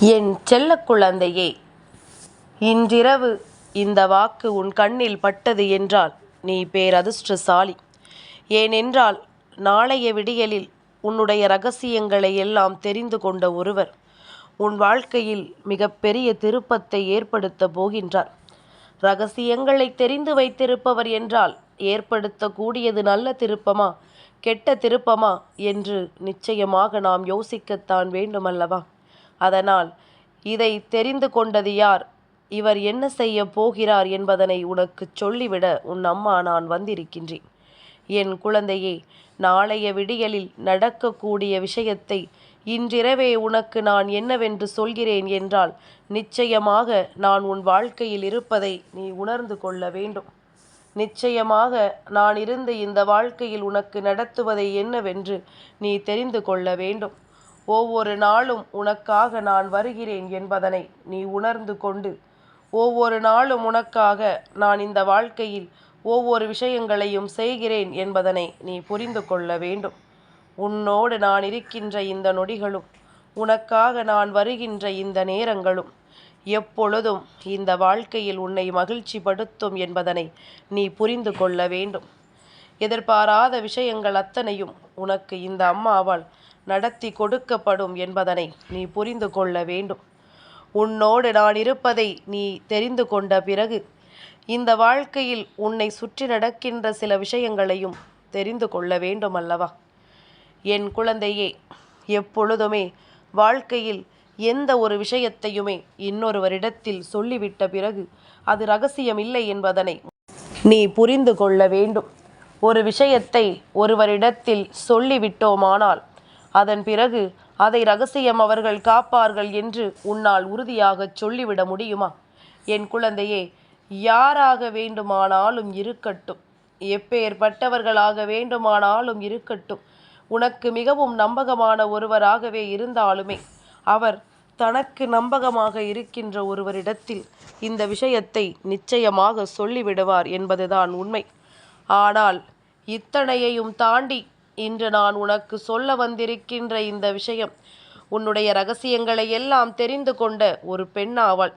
என் செல்ல குழந்தையே இன்றிரவு இந்த வாக்கு உன் கண்ணில் பட்டது என்றால் நீ பேரதிர்ஷ்டசாலி. ஏனென்றால் நாளைய விடியலில் உன்னுடைய ரகசியங்களை எல்லாம் தெரிந்து கொண்ட ஒருவர் உன் வாழ்க்கையில் மிகப்பெரிய திருப்பத்தை ஏற்படுத்தப் போகின்றார். ரகசியங்களை தெரிந்து வைத்திருப்பவர் என்றால் ஏற்படுத்தக்கூடியது நல்ல திருப்பமா கெட்ட திருப்பமா என்று நிச்சயமாக நாம் யோசிக்கத்தான் வேண்டுமல்லவா? அதனால் இதை தெரிந்து கொண்டது யார்? இவர் என்ன செய்ய போகிறார் என்பதனை உனக்குச் சொல்லிவிட உன் அம்மா நான் வந்திருக்கின்றேன். என் குழந்தையே நாளைய விடியலில் நடக்கக்கூடிய விஷயத்தை இன்றிரவே உனக்கு நான் என்னவென்று சொல்கிறேன் என்றால் நிச்சயமாக நான் உன் வாழ்க்கையில் இருப்பதை நீ உணர்ந்து கொள்ள வேண்டும். நிச்சயமாக நான் இருந்து இந்த வாழ்க்கையில் உனக்கு நடத்துவதை என்னவென்று நீ தெரிந்து கொள்ள வேண்டும். ஒவ்வொரு நாளும் உனக்காக நான் வருகிறேன் என்பதனை நீ உணர்ந்து கொண்டு ஒவ்வொரு நாளும் உனக்காக நான் இந்த வாழ்க்கையில் ஒவ்வொரு விஷயங்களையும் செய்கிறேன் என்பதனை நீ புரிந்து கொள்ள வேண்டும். உன்னோடு நான் இருக்கின்ற இந்த நொடிகளும் உனக்காக நான் வருகின்ற இந்த நேரங்களும் எப்பொழுதும் இந்த வாழ்க்கையில் உன்னை மகிழ்ச்சிப்படுத்தும் என்பதனை நீ புரிந்து கொள்ள வேண்டும். எதிர்பாராத விஷயங்கள் அத்தனையும் உனக்கு இந்த அம்மாவால் நடத்தி கொடுக்கப்படும் என்பதனை நீ புரிந்து கொள்ள வேண்டும். உன்னோடு நான் இருப்பதை நீ தெரிந்து கொண்ட பிறகு இந்த வாழ்க்கையில் உன்னை சுற்றி நடக்கின்ற சில விஷயங்களையும் தெரிந்து கொள்ள வேண்டும் அல்லவா என் குழந்தையே எப்பொழுதுமே வாழ்க்கையில் எந்த ஒரு விஷயத்தையுமே இன்னொருவரிடத்தில் சொல்லிவிட்ட பிறகு அது ரகசியம் இல்லை என்பதனை நீ புரிந்து கொள்ள வேண்டும். ஒரு விஷயத்தை ஒருவரிடத்தில் சொல்லிவிட்டோமானால் அதன் பிறகு அதை ரகசியம் அவர்கள் காப்பார்கள் என்று உன்னால் உறுதியாகச் சொல்லிவிட முடியுமா? என் குழந்தையே யாராக வேண்டுமானாலும் இருக்கட்டும். எப்பேற்பட்டவர்களாக வேண்டுமானாலும் இருக்கட்டும். உனக்கு மிகவும் நம்பகமான ஒருவராகவே இருந்தாலுமே அவர் தனக்கு நம்பகமாக இருக்கின்ற ஒருவரிடத்தில் இந்த விஷயத்தை நிச்சயமாக சொல்லிவிடுவார் என்பதுதான் உண்மை. ஆனால் இத்தனையையும் தாண்டி இன்று நான் உனக்கு சொல்ல வந்திருக்கின்ற இந்த விஷயம் உன்னுடைய ரகசியங்களை எல்லாம் தெரிந்து கொண்ட ஒரு பெண்ணாவள்.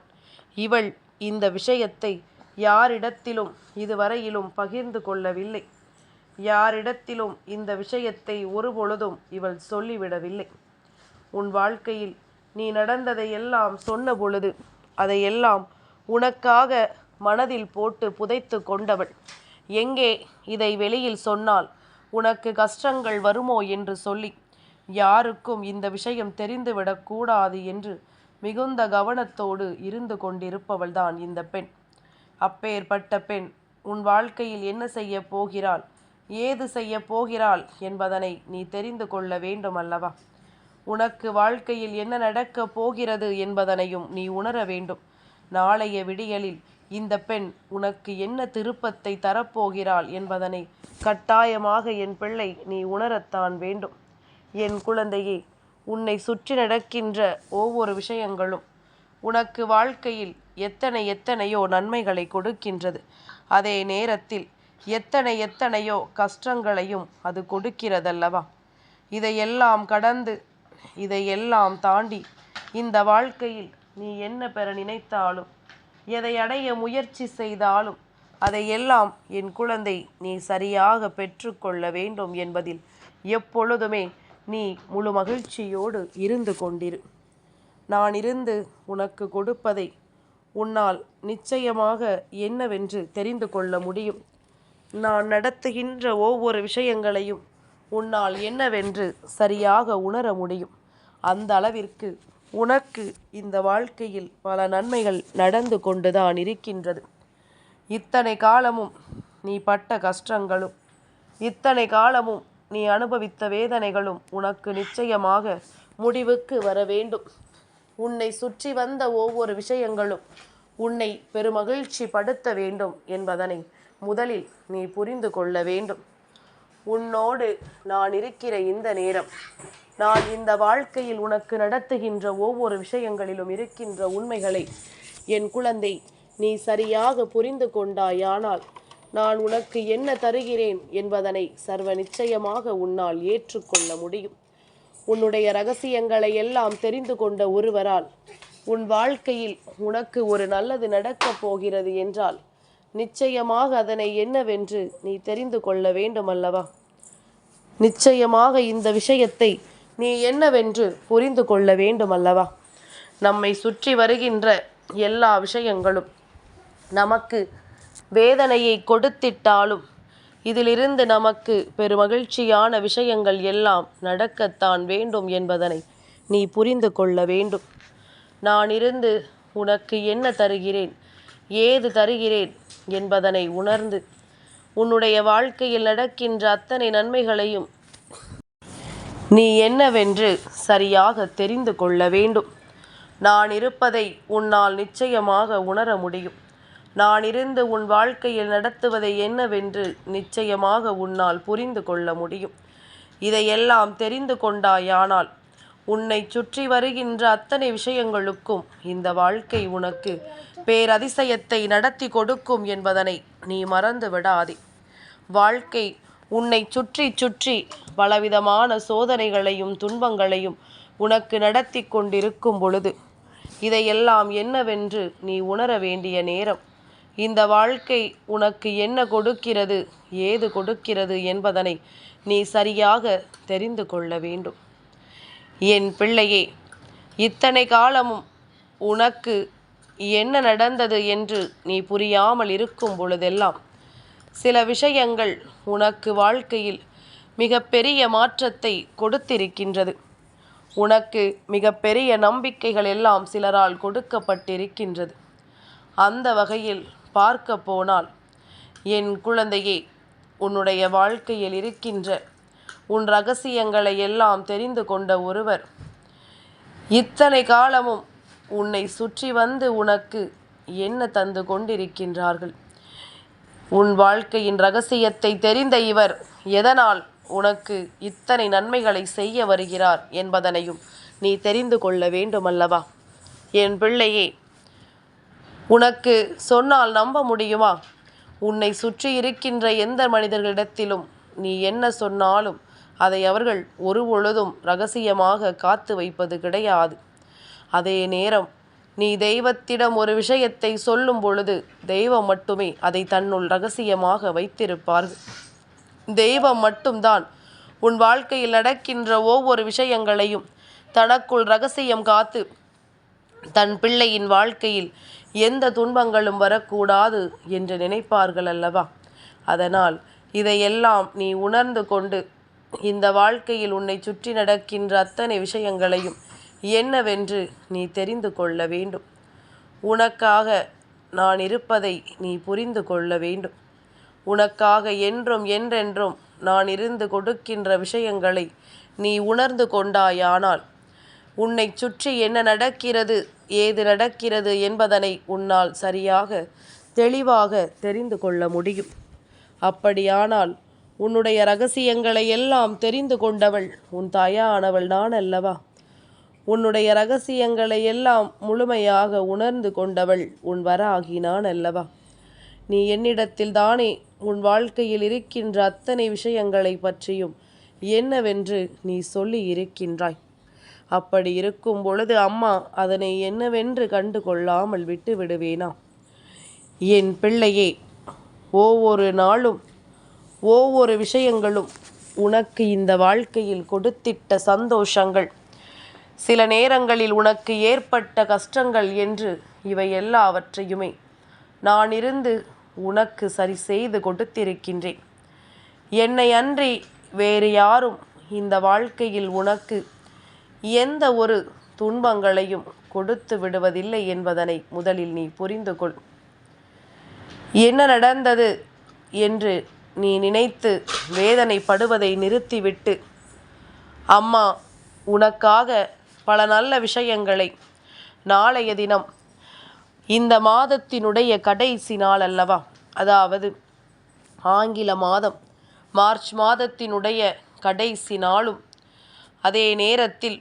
இவள் இந்த விஷயத்தை யாரிடத்திலும் இதுவரையிலும் பகிர்ந்து கொள்ளவில்லை. யாரிடத்திலும் இந்த விஷயத்தை ஒருபொழுதும் இவள் சொல்லிவிடவில்லை. உன் வாழ்க்கையில் நீ நடந்ததை எல்லாம் சொன்ன பொழுது அதையெல்லாம் உனக்காக மனதில் போட்டு புதைத்து கொண்டவள். எங்கே இதை வெளியில் சொன்னால் உனக்கு கஷ்டங்கள் வருமோ என்று சொல்லி. யாருக்கும் இந்த விஷயம் தெரிந்துவிடக்கூடாது என்று மிகுந்த கவனத்தோடு இருந்து கொண்டிருப்பவள்தான் இந்த பெண். அப்பேற்பட்ட பெண் உன் வாழ்க்கையில் என்ன செய்ய போகிறாள் ஏது செய்ய போகிறாள் என்பதனை நீ தெரிந்து கொள்ள வேண்டும் அல்லவா உனக்கு வாழ்க்கையில் என்ன நடக்கப் போகிறது என்பதனையும் நீ உணர வேண்டும். நாளைய விடியலில் இந்த பெண் உனக்கு என்ன திருப்பத்தை தரப்போகிறாள் என்பதனை கட்டாயமாக என் பிள்ளை நீ உணரத்தான் வேண்டும். என் குழந்தையே உன்னை சுற்றி நடக்கின்ற ஒவ்வொரு விஷயங்களும் உனக்கு வாழ்க்கையில் எத்தனை எத்தனையோ நன்மைகளை கொடுக்கின்றது. அதே நேரத்தில் எத்தனை எத்தனையோ கஷ்டங்களையும் அது கொடுக்கிறதல்லவா? இதையெல்லாம் கடந்து இதையெல்லாம் தாண்டி இந்த வாழ்க்கையில் நீ என்ன பெற நினைத்தாலும் எதை அடைய முயற்சி செய்தாலும் அதையெல்லாம் என் குழந்தை நீ சரியாக பெற்றுக்கொள்ள வேண்டும் என்பதில் எப்பொழுதுமே நீ முழு மகிழ்ச்சியோடு இருந்து கொண்டிரு. நான் இருந்து உனக்கு கொடுப்பதை உன்னால் நிச்சயமாக என்னவென்று தெரிந்து கொள்ள முடியும். நான் நடத்துகின்ற ஒவ்வொரு விஷயங்களையும் உன்னால் என்னவென்று சரியாக உணர முடியும். அந்த அளவிற்கு உனக்கு இந்த வாழ்க்கையில் பல நன்மைகள் நடந்து கொண்டுதான் இருக்கின்றது. இத்தனை காலமும் நீ பட்ட கஷ்டங்களும் இத்தனை காலமும் நீ அனுபவித்த வேதனைகளும் உனக்கு நிச்சயமாக முடிவுக்கு வர வேண்டும். உன்னை சுற்றி வந்த ஒவ்வொரு விஷயங்களும் உன்னை பெருமகிழ்ச்சி படுத்த வேண்டும் என்பதனை முதலில் நீ புரிந்து கொள்ள வேண்டும். உன்னோடு நான் இருக்கிற இந்த நேரம் நான் இந்த வாழ்க்கையில் உனக்கு நடத்துகின்ற ஒவ்வொரு விஷயங்களிலும் இருக்கின்ற உண்மைகளை என் குழந்தை நீ சரியாக புரிந்து கொண்டாயானால் நான் உனக்கு என்ன தருகிறேன் என்பதனை சர்வ நிச்சயமாக உன்னால் ஏற்றுக்கொள்ள முடியும். உன்னுடைய ரகசியங்களை எல்லாம் தெரிந்து கொண்ட ஒருவரால் உன் வாழ்க்கையில் உனக்கு ஒரு நல்லது நடக்கப் போகிறது என்றால் நிச்சயமாக அதனை என்னவென்று நீ தெரிந்து கொள்ள வேண்டும் அல்லவா நிச்சயமாக இந்த விஷயத்தை நீ என்னவென்று புரிந்து கொள்ள வேண்டும் அல்லவா நம்மை சுற்றி வருகின்ற எல்லா விஷயங்களும் நமக்கு வேதனையை கொடுத்திட்டாலும் இதிலிருந்து நமக்கு பெருமகிழ்ச்சியான விஷயங்கள் எல்லாம் நடக்கத்தான் வேண்டும் என்பதனை நீ புரிந்து கொள்ள வேண்டும். நான் இருந்து உனக்கு என்ன தருகிறேன்? ஏது தருகிறேன் என்பதனை உணர்ந்து உன்னுடைய வாழ்க்கையில் நடக்கின்ற அத்தனை நன்மைகளையும் நீ என்னவென்று சரியாக தெரிந்து கொள்ள வேண்டும். நான் இருப்பதை உன்னால் நிச்சயமாக உணர முடியும். நான் இருந்து உன் வாழ்க்கையில் நடத்துவதை என்னவென்று நிச்சயமாக உன்னால் புரிந்து கொள்ள முடியும். இதையெல்லாம் தெரிந்து கொண்டாயானால் உன்னை சுற்றி வருகின்ற அத்தனை விஷயங்களுக்கும் இந்த வாழ்க்கை உனக்கு பேரதிசயத்தை நடத்தி கொடுக்கும் என்பதனை நீ மறந்து விடாதே வாழ்க்கை உன்னை சுற்றி சுற்றி பலவிதமான சோதனைகளையும் துன்பங்களையும் உனக்கு நடத்தி கொண்டிருக்கும் பொழுது இதையெல்லாம் என்னவென்று நீ உணர வேண்டிய நேரம். இந்த வாழ்க்கை உனக்கு என்ன கொடுக்கிறது ஏது கொடுக்கிறது என்பதனை நீ சரியாக தெரிந்து கொள்ள வேண்டும். என் பிள்ளையே இத்தனை காலமும் உனக்கு என்ன நடந்தது என்று நீ புரியாமல் இருக்கும் பொழுதெல்லாம் சில விஷயங்கள் உனக்கு வாழ்க்கையில் மிகப்பெரிய மாற்றத்தை கொடுத்திருக்கின்றது. உனக்கு மிகப்பெரிய நம்பிக்கைகள் எல்லாம் சிலரால் கொடுக்கப்பட்டிருக்கின்றது. அந்த வகையில் பார்க்க போனால் என் குழந்தையே உன்னுடைய வாழ்க்கையில் இருக்கின்ற உன் ரகசியங்களை எல்லாம் தெரிந்து கொண்ட ஒருவர் இத்தனை காலமும் உன்னை சுற்றி வந்து உனக்கு என்ன தந்து கொண்டிருக்கின்றார்கள்? உன் வாழ்க்கையின் ரகசியத்தை தெரிந்த இவர் எதனால் உனக்கு இத்தனை நன்மைகளை செய்ய வருகிறார் என்பதனையும் நீ தெரிந்து கொள்ள வேண்டுமல்லவா? என் பிள்ளையே உனக்கு சொன்னால் நம்ப முடியுமா? உன்னை சுற்றி இருக்கின்ற எந்த மனிதர்களிடத்திலும் நீ என்ன சொன்னாலும் அதை அவர்கள் ஒரு பொழுதும் ரகசியமாக காத்து வைப்பது கிடையாது. அதே நேரம் நீ தெய்வத்திடம் ஒரு விஷயத்தை சொல்லும் பொழுது தெய்வம் மட்டுமே அதை தன்னுள் ரகசியமாக வைத்திருப்பார்கள் தெய்வம் மட்டும்தான் உன் வாழ்க்கையில் நடக்கின்ற ஒவ்வொரு விஷயங்களையும் தனக்குள் ரகசியம் காத்து தன் பிள்ளையின் வாழ்க்கையில் எந்த துன்பங்களும் வரக்கூடாது என்று நினைப்பார்கள் அல்லவா? அதனால் இதையெல்லாம் நீ உணர்ந்து கொண்டு இந்த வாழ்க்கையில் உன்னை சுற்றி நடக்கின்ற அத்தனை விஷயங்களையும் என்னவென்று நீ தெரிந்து கொள்ள வேண்டும். உனக்காக நான் இருப்பதை நீ புரிந்து கொள்ள வேண்டும். உனக்காக என்றும் என்றென்றும் நான் இருந்து கொடுக்கின்ற விஷயங்களை நீ உணர்ந்து கொண்டாயானால் உன்னை சுற்றி என்ன நடக்கிறது ஏது நடக்கிறது என்பதனை உன்னால் சரியாக தெளிவாக தெரிந்து கொள்ள முடியும். அப்படியானால் உன்னுடைய ரகசியங்களை எல்லாம் தெரிந்து கொண்டவள் உன் தாயானவள் நான் அல்லவா உன்னுடைய ரகசியங்களை எல்லாம் முழுமையாக உணர்ந்து கொண்டவள் உன் வர ஆகினான் அல்லவா? நீ என்னிடத்தில் தானே உன் வாழ்க்கையில் இருக்கின்ற அத்தனை விஷயங்களை பற்றியும் என்னவென்று நீ சொல்லி இருக்கின்றாய். அப்படி இருக்கும் பொழுது அம்மா அதனை என்னவென்று கண்டு கொள்ளாமல் விட்டு விடுவேனா? என் பிள்ளையே ஒவ்வொரு நாளும் ஒவ்வொரு விஷயங்களும் உனக்கு இந்த வாழ்க்கையில் கொடுத்திட்ட சந்தோஷங்கள் சில நேரங்களில் உனக்கு ஏற்பட்ட கஷ்டங்கள் என்று இவை எல்லாவற்றையுமே நான் இருந்து உனக்கு சரி செய்து கொடுத்திருக்கின்றேன். என்னை அன்றி வேறு யாரும் இந்த வாழ்க்கையில் உனக்கு எந்த ஒரு துன்பங்களையும் கொடுத்து விடுவதில்லை என்பதனை முதலில் நீ புரிந்து கொள். என்ன நடந்தது என்று நீ நினைத்து வேதனைப்படுவதை நிறுத்திவிட்டு அம்மா உனக்காக பல நல்ல விஷயங்களை நாளைய தினம் இந்த மாதத்தினுடைய கடைசி நாள் அல்லவா? அதாவது ஆங்கில மாதம் மார்ச் மாதத்தினுடைய கடைசி நாளும் அதே நேரத்தில்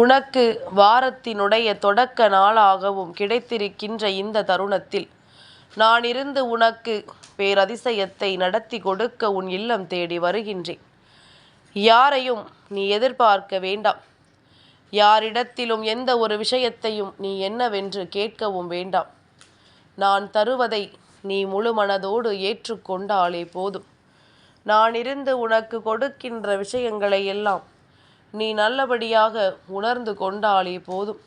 உனக்கு வாரத்தினுடைய தொடக்க நாளாகவும் கிடைத்திருக்கின்ற இந்த தருணத்தில் நான் இருந்து உனக்கு பேரதிசயத்தை நடத்தி கொடுக்க உன் இல்லம் தேடி வருகின்றேன். யாரையும் நீ எதிர்பார்க்க வேண்டாம். யாரிடத்திலும் எந்த ஒரு விஷயத்தையும் நீ என்னவென்று கேட்கவும் வேண்டாம். நான் தருவதை நீ முழு மனதோடு ஏற்றுக்கொண்டாலே போதும். நான் இருந்து உனக்கு கொடுக்கின்ற விஷயங்களை எல்லாம் நீ நல்லபடியாக உணர்ந்து கொண்டாலே போதும்.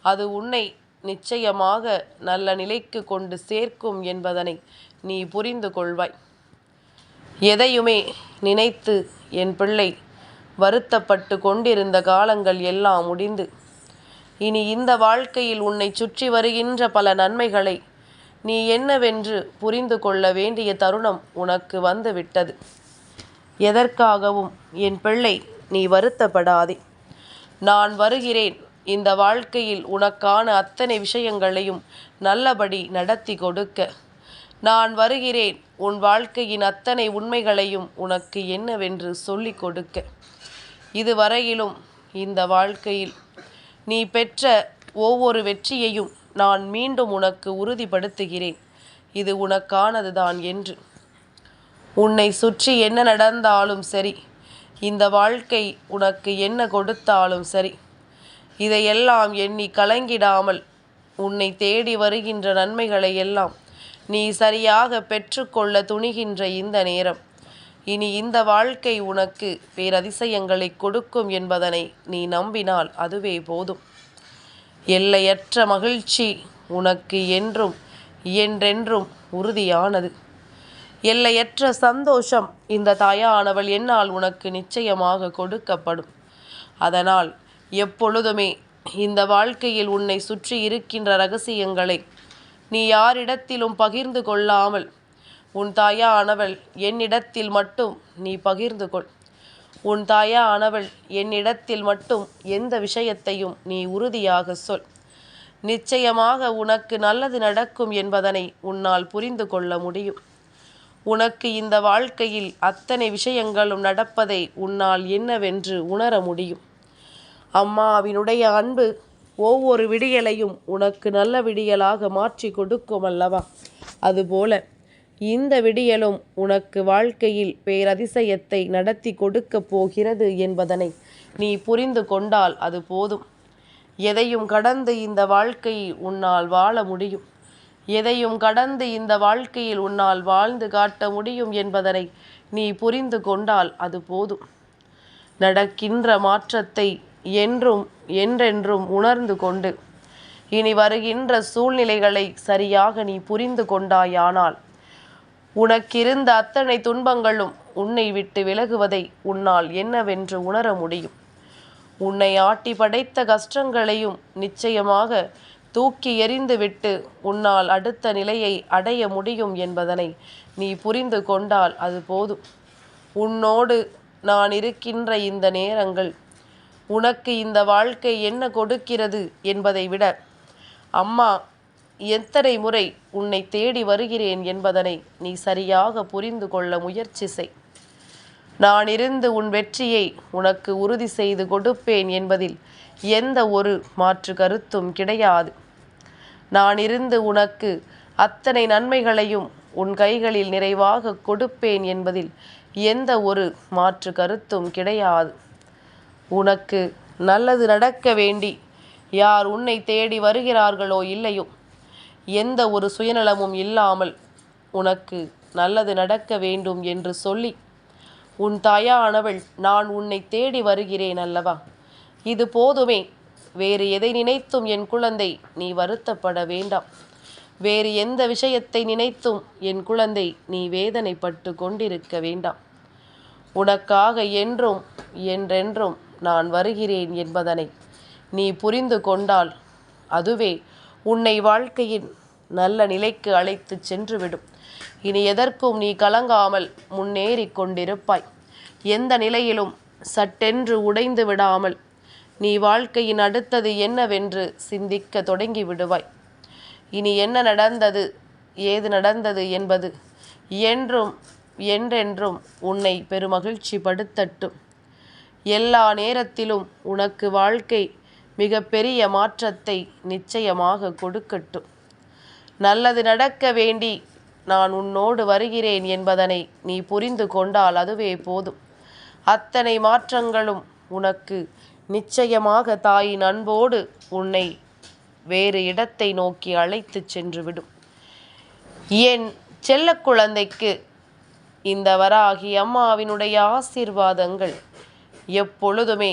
அது உன்னை நிச்சயமாக நல்ல நிலைக்கு கொண்டு சேர்க்கும் என்பதனை நீ புரிந்து கொள்வாய். எதையுமே நினைத்து என் பிள்ளை வருத்தப்பட்டு கொண்டிருந்த காலங்கள் எல்லாம் முடிந்து. இனி இந்த வாழ்க்கையில் உன்னை சுற்றி வருகின்ற பல நன்மைகளை நீ என்னவென்று புரிந்து கொள்ள வேண்டிய தருணம் உனக்கு வந்து விட்டது எதற்காகவும் என் பிள்ளை நீ வருத்தப்படாதே. நான் வருகிறேன். இந்த வாழ்க்கையில் உனக்கான அத்தனை விஷயங்களையும் நல்லபடி நடத்தி கொடுக்க. நான் வருகிறேன். உன் வாழ்க்கையின் அத்தனை உண்மைகளையும் உனக்கு என்னவென்று சொல்லிக் கொடுக்க. இதுவரையிலும் இந்த வாழ்க்கையில் நீ பெற்ற ஒவ்வொரு வெற்றியையும் நான் மீண்டும் உனக்கு உறுதிப்படுத்துகிறேன். இது உனக்கானதுதான் என்று. உன்னை சுற்றி என்ன நடந்தாலும் சரி இந்த வாழ்க்கை உனக்கு என்ன கொடுத்தாலும் சரி இதையெல்லாம் எண்ணி கலங்கிடாமல் உன்னை தேடி வருகின்ற நன்மைகளை எல்லாம் நீ சரியாக பெற்றுக்கொள்ள துணிகின்ற இந்த நேரம். இனி இந்த வாழ்க்கை உனக்கு பேரதிசயங்களை கொடுக்கும் என்பதனை நீ நம்பினால் அதுவே போதும். எல்லையற்ற மகிழ்ச்சி உனக்கு என்றும் என்றென்றும் உறுதியானது. எல்லையற்ற சந்தோஷம் இந்த தாயானவள் என்னால் உனக்கு நிச்சயமாக கொடுக்கப்படும். அதனால் எப்பொழுதுமே இந்த வாழ்க்கையில் உன்னை சுற்றி இருக்கின்ற ரகசியங்களை நீ யாரிடத்திலும் பகிர்ந்து கொள்ளாமல் உன் தாயா ஆனவள் என்னிடத்தில் மட்டும் நீ பகிர்ந்து கொள். உன் தாயா ஆனவள் என்னிடத்தில் மட்டும் எந்த விஷயத்தையும் நீ உறுதியாக சொல். நிச்சயமாக உனக்கு நல்லது நடக்கும் என்பதனை உன்னால் புரிந்து கொள்ள முடியும். உனக்கு இந்த வாழ்க்கையில் அத்தனை விஷயங்களும் நடப்பதை உன்னால் என்னவென்று உணர முடியும். அம்மாவினுடைய அன்பு ஒவ்வொரு விடியலையும் உனக்கு நல்ல விடியலாக மாற்றி கொடுக்கும் அல்லவா? அதுபோல இந்த விடியலும் உனக்கு வாழ்க்கையில் பேரதிசயத்தை நடத்தி கொடுக்கப் போகிறது என்பதனை நீ புரிந்து கொண்டால் அது போதும். எதையும் கடந்து இந்த வாழ்க்கையை உன்னால் வாழ முடியும். எதையும் கடந்து இந்த வாழ்க்கையில் உன்னால் வாழ்ந்து காட்ட முடியும் என்பதனை நீ புரிந்து கொண்டால் அது போதும். நடக்கின்ற மாற்றத்தை என்றும் என்றென்றும் உணர்ந்து கொண்டு இனி வருகின்ற சூழ்நிலைகளை சரியாக நீ புரிந்து கொண்டாயானால் உனக்கிருந்த அத்தனை துன்பங்களும் உன்னை விட்டு விலகுவதை உன்னால் என்னவென்று உணர முடியும். உன்னை ஆட்டி படைத்த கஷ்டங்களையும் நிச்சயமாக தூக்கி எறிந்துவிட்டு உன்னால் அடுத்த நிலையை அடைய முடியும் என்பதனை நீ புரிந்து கொண்டால் அது போதும். உன்னோடு நான் இருக்கின்ற இந்த நேரங்கள் உனக்கு இந்த வாழ்க்கை என்ன கொடுக்கிறது என்பதை விட அம்மா எத்தனை முறை உன்னை தேடி வருகிறேன் என்பதனை நீ சரியாக புரிந்து கொள்ள முயற்சி செய். நான் இருந்து உன் வெற்றியை உனக்கு உறுதி செய்து கொடுப்பேன் என்பதில் எந்த ஒரு மாற்று கருத்தும் கிடையாது. நான் இருந்து உனக்கு அத்தனை நன்மைகளையும் உன் கைகளில் நிறைவாக கொடுப்பேன் என்பதில் எந்த ஒரு மாற்று கருத்தும் கிடையாது. உனக்கு நல்லது நடக்க வேண்டி யார் உன்னை தேடி வருகிறார்களோ இல்லையோ எந்த ஒரு சுயநலமும் இல்லாமல் உனக்கு நல்லது நடக்க வேண்டும் என்று சொல்லி உன் தாயானவள் நான் உன்னை தேடி வருகிறேன் அல்லவா? இது போதுமே. வேறு எதை நினைத்தும் என் குழந்தை நீ வருத்தப்பட வேண்டாம். வேறு எந்த விஷயத்தை நினைத்தும் என் குழந்தை நீ வேதனைப்பட்டு கொண்டிருக்க வேண்டாம். உனக்காக என்றும் என்றென்றும் நான் வருகிறேன் என்பதனை நீ புரிந்து கொண்டால் அதுவே உன்னை வாழ்க்கையின் நல்ல நிலைக்கு அழைத்துச் சென்றுவிடும். இனி எதற்கும் நீ கலங்காமல் முன்னேறி கொண்டிருப்பாய். எந்த நிலையிலும் சட்டென்று உடைந்து விடாமல் நீ வாழ்க்கையின் அடுத்தது என்னவென்று சிந்திக்க தொடங்கி விடுவாய். இனி என்ன நடந்தது ஏது நடந்தது என்பது என்றும் என்றென்றும் உன்னை பெருமகிழ்ச்சி படுத்தட்டும் எல்லா நேரத்திலும் உனக்கு வாழ்க்கை மிக பெரிய மாற்றத்தை நிச்சயமாக கொடுக்கட்டும். நல்லது நடக்க வேண்டி நான் உன்னோடு வருகிறேன் என்பதனை நீ புரிந்து கொண்டால் அதுவே போதும். அத்தனை மாற்றங்களும் உனக்கு நிச்சயமாக தாயின் அன்போடு உன்னை வேறு இடத்தை நோக்கி அழைத்துச் சென்றுவிடும். என் செல்ல குழந்தைக்கு இந்த வராகி அம்மாவினுடைய ஆசீர்வாதங்கள் எப்பொழுதுமே